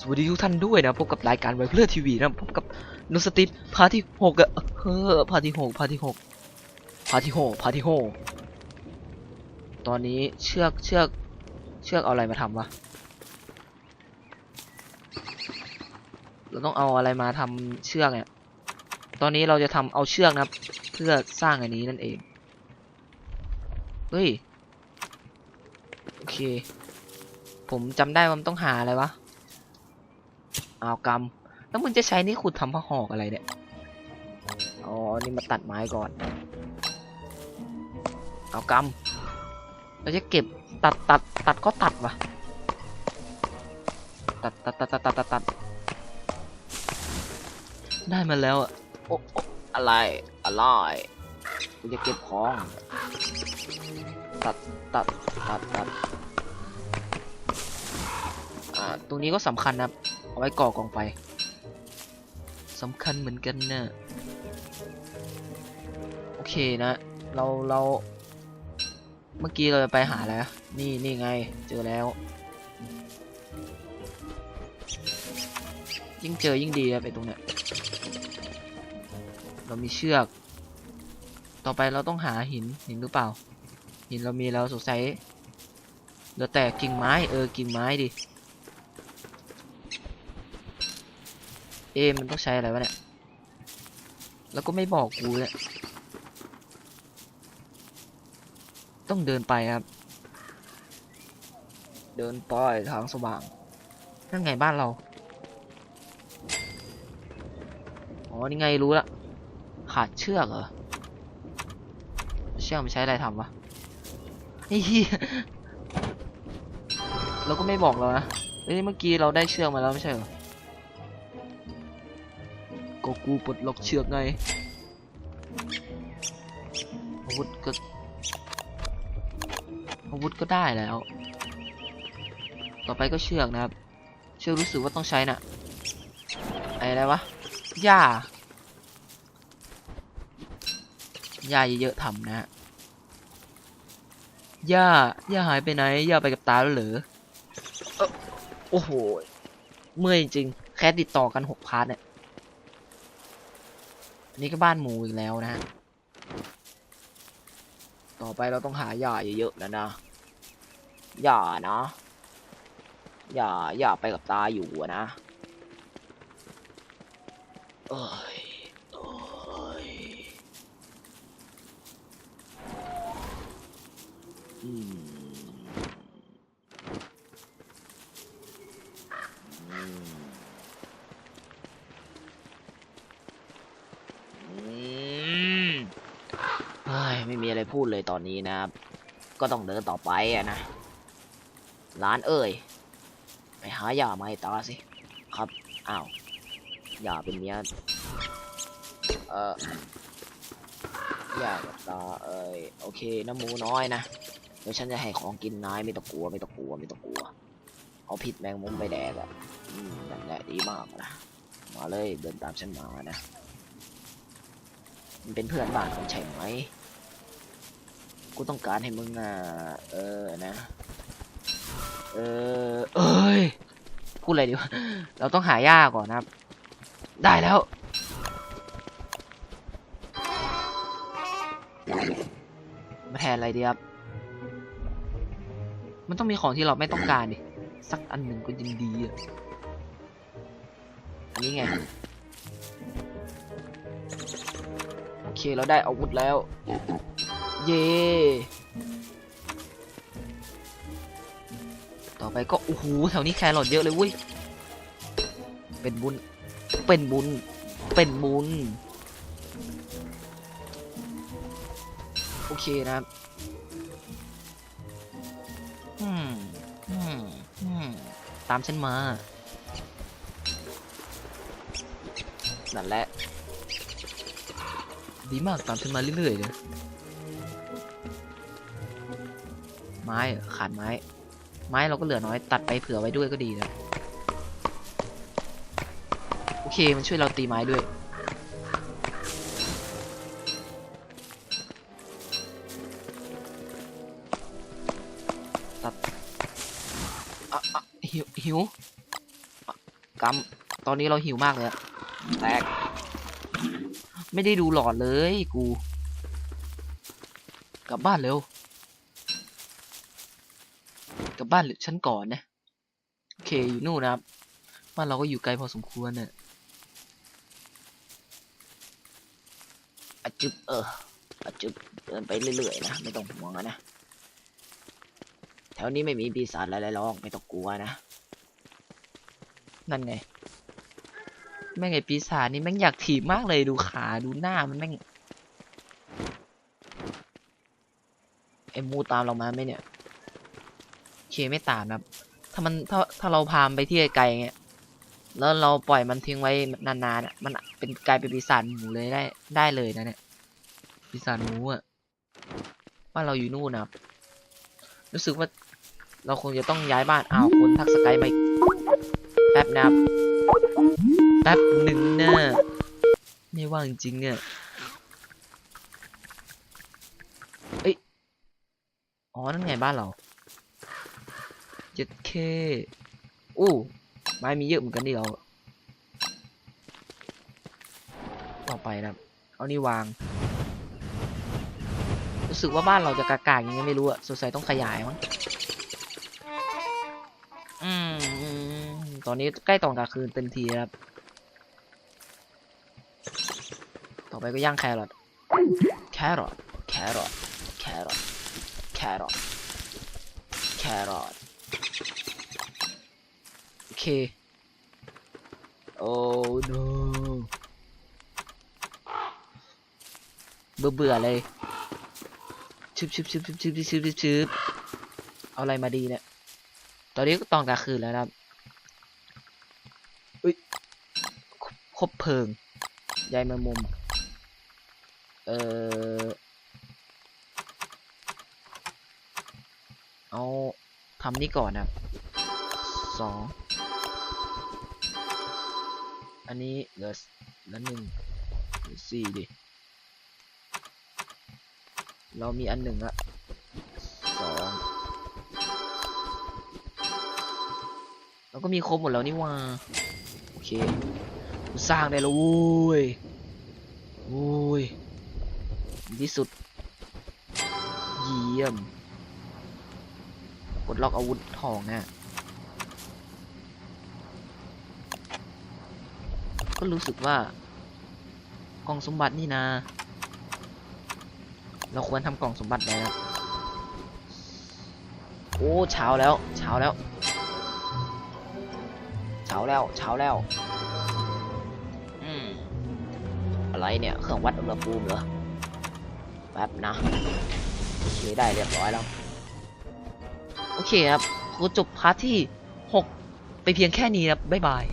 สวัสดีทุกท่านด้วยนะพบกับรายการไวเพื่อทีวีนะพบกับนุสติปพาที่หกอะเฮ้อพาที่หกพาที่หกพาที่หกพาที่หกตอนนี้เชือกเชือกเชือกเอาอะไรมาทำวะเราต้องเอาอะไรมาทำเชือกเนี่ยตอนนี้เราจะทำเอาเชือกนะเพื่อสร้างอันนี้นั่นเองเฮ้ยโอเค ผมจำได้ว่ามันต้องหาอะไรวะ เอากำแล้วมึงจะใช้นี่ขุดทำผ้าห่ออะไรเนี่ย อ๋อ นี่มาตัดไม้ก่อน เอากำเราจะเก็บตัดตัดตัดก็ตัดวะตัดตัดตัดตัดตัดตัดตัดได้มาแล้วอะโอ้อะไรอะไรกูจะเก็บของตัดตัดตัดตัดอ่าตรงนี้ก็สำคัญนะครับ เอาไว้ก่อกองไฟสำคัญเหมือนกันนะโอเคนะ เราเราเมื่อกี้เราจะไปหาแล้ว นี่นี่ไงเจอแล้ว ยิ่งเจอยิ่งดีนะไปตรงเนี้ยเรามีเชือก ต่อไปเราต้องหาหินหินหรือเปล่า หินเรามีแล้วสงสัยเหลือแต่กิ่งไม้เออกิ่งไม้ดิ เอมันต้องใช้อะไรวะเนี่ย แล้วก็ไม่บอกกูเนี่ยต้องเดินไปครับ เดินไปทางสว่าง นั่นไงบ้านเรา อ๋อ นี่ไงรู้ละ ขาดเชือกเหรอ เชือกมันใช้อะไรทำวะไอ้เหี้ยเราก็ไม่บอกเรานะเอ้ยเมื่อกี้เราได้เชือกมาแล้วไม่ใช่เหรอ ก็กูปลดล็อกเชือกไงอาวุธก็อาวุธก็ได้แล้ว ต่อไปก็เชือกนะครับ เชือกรู้สึกว่าต้องใช้น่ะไอ้อะไรวะหญ้าหญ้าเยอะๆทำนะฮะหญ้าหญ้าหายไปไหนหญ้าไปกับตาแล้วเหรอเอ้อโอ้โห เมื่อยจริง แค่ติดต่อกันหกพาร์ทเนี่ย นนี้ก็บ้านหมูอีกแล้วนะฮะต่อไปเราต้องหาหญ้าเยอะๆแล้วนะหญ้านะหญ้าหญ้าไปกับตาอยู่นะเอ้ยเอ้ยอืมอืม อืมเฮ้ย ไม่มีอะไรพูดเลยตอนนี้นะครับ ก็ต้องเดินต่อไปอะนะร้านเอ่ยไปหาย่ามาให้ตาสิ ครับอ้าวย่าเป็นเมียเออย่ากับตาเอ้ยโอเคน้ำมูน้อยนะเดี๋ยวฉันจะให้ของกินนายไม่ต้องกลัวไม่ต้องกลัวไม่ต้องกลัวเอาพิษแมงมุมไปแดกอะนั่นแหละดีมากนะมาเลยเดินตามฉันมานะมันเป็นเพื่อนบ้านของใช่ไหม กูต้องการให้มึงอะเออนะ เออเอ้ยพูดอะไรดีวะเราต้องหาหญ้าก่อนนะครับ ได้แล้วมาแทนอะไรดีครับ มันต้องมีของที่เราไม่ต้องการดิ สักอันหนึ่งก็ยังดีอะ อันนี้ไง โอเคเราได้อาวุธแล้ว เย่ต่อไปก็โอ้โหแถวนี้แครอทเยอะเลยเว้ยเป็นบุญเป็นบุญเป็นบุญโอเคนะครับอืมอืมอืมตามฉันมานั่นแหละดีมากตามฉันมาเรื่อยๆเลย ไม้ขาดไม้ ไม้เราก็เหลือน้อยตัดไปเผื่อไว้ด้วยก็ดีนะโอเคมันช่วยเราตีไม้ด้วยตัดอะอะหิวหิวกำตอนนี้เราหิวมากเลยแตกไม่ได้ดูหลอดเลยกู กลับบ้านเร็ว กับบ้านหรือฉันก่อนนะโอเคอยู่นู่นนะครับบ้านเราก็อยู่ไกลพอสมควรเนี่ยอจึบเอออจึบเดินไปเรื่อยๆนะไม่ต้องห่วงนะแถวนี้ไม่มีปีศาจอะไรหรอกไม่ต้องกลัวนะนั่นไงแม่งไอปีศาจนี่แม่งอยากถีบมากเลยดูขาดูหน้ามันแม่งไอ้มูตามเรามาไหมเนี่ย เคไม่ตามนะครับ ถ้ามันถ้าถ้าเราพามไปที่ไกลๆเงี้ย แล้วเราปล่อยมันทิ้งไว้นานๆอะมันเป็นกลายเป็นปีศาจหมูเลยได้ได้เลยนะเนี่ยปีศาจหมูอะบ้านเราอยู่นู่นนะครับ รู้สึกว่าเราคงจะต้องย้ายบ้านอ้าวคนทักสกายมาอีกแป๊บนะครับแป๊บหนึ่งนะไม่ว่างจริงเนี่ยเอ้ยอ๋อนั่นไงบ้านเรา เจ็ดเคอู้ไม้มีเยอะเหมือนกันนี่เราต่อไปนะครับเอานี่วาง รู้สึกว่าบ้านเราจะกากๆยังไงไม่รู้อะสงสัยต้องขยายมั้งอืมอืมตอนนี้ใกล้ตอนกลางคืนเต็มทีครับ ต่อไปก็ย่างแครอทแครอทแครอทแครอทแครอทแครอท เค โอ้ no เบื่อเบื่อๆเลยชึบชึบชึบชึบชึบชึบชึบชึบชึบเอาอะไรมาดีเนี่ย ตอนนี้ก็ตอนกลางคืนแล้วนะครับอุ้ยคบคบเพลิงใยแมงมุม เอ่อ เอาทำนี่ก่อนนะครับสอง อันนี้เหลือสเหลือหนึ่งหลือสี่ดิ เรามีอันหนึ่งละสองเราก็มีครบหมดแล้วนี่ว่า โอเคกูสร้างได้แล้วโว้ยโว้ยที่สุด เยี่ยมกดล็อกอาวุธทองนะ ก็รู้สึกว่ากล่องสมบัตินี่นะ เราควรทำกล่องสมบัติแล้ว โอ้เช้าแล้ว เช้าแล้ว เช้าแล้ว เช้าแล้ว อืม อะไรเนี่ย เครื่องวัดอุณหภูมิเหรอ แป๊บนะ โอเคได้เรียบร้อยแล้ว โอเคครับขอจบพาร์ทที่ 6 ไปเพียงแค่นี้ครับบ๊ายบาย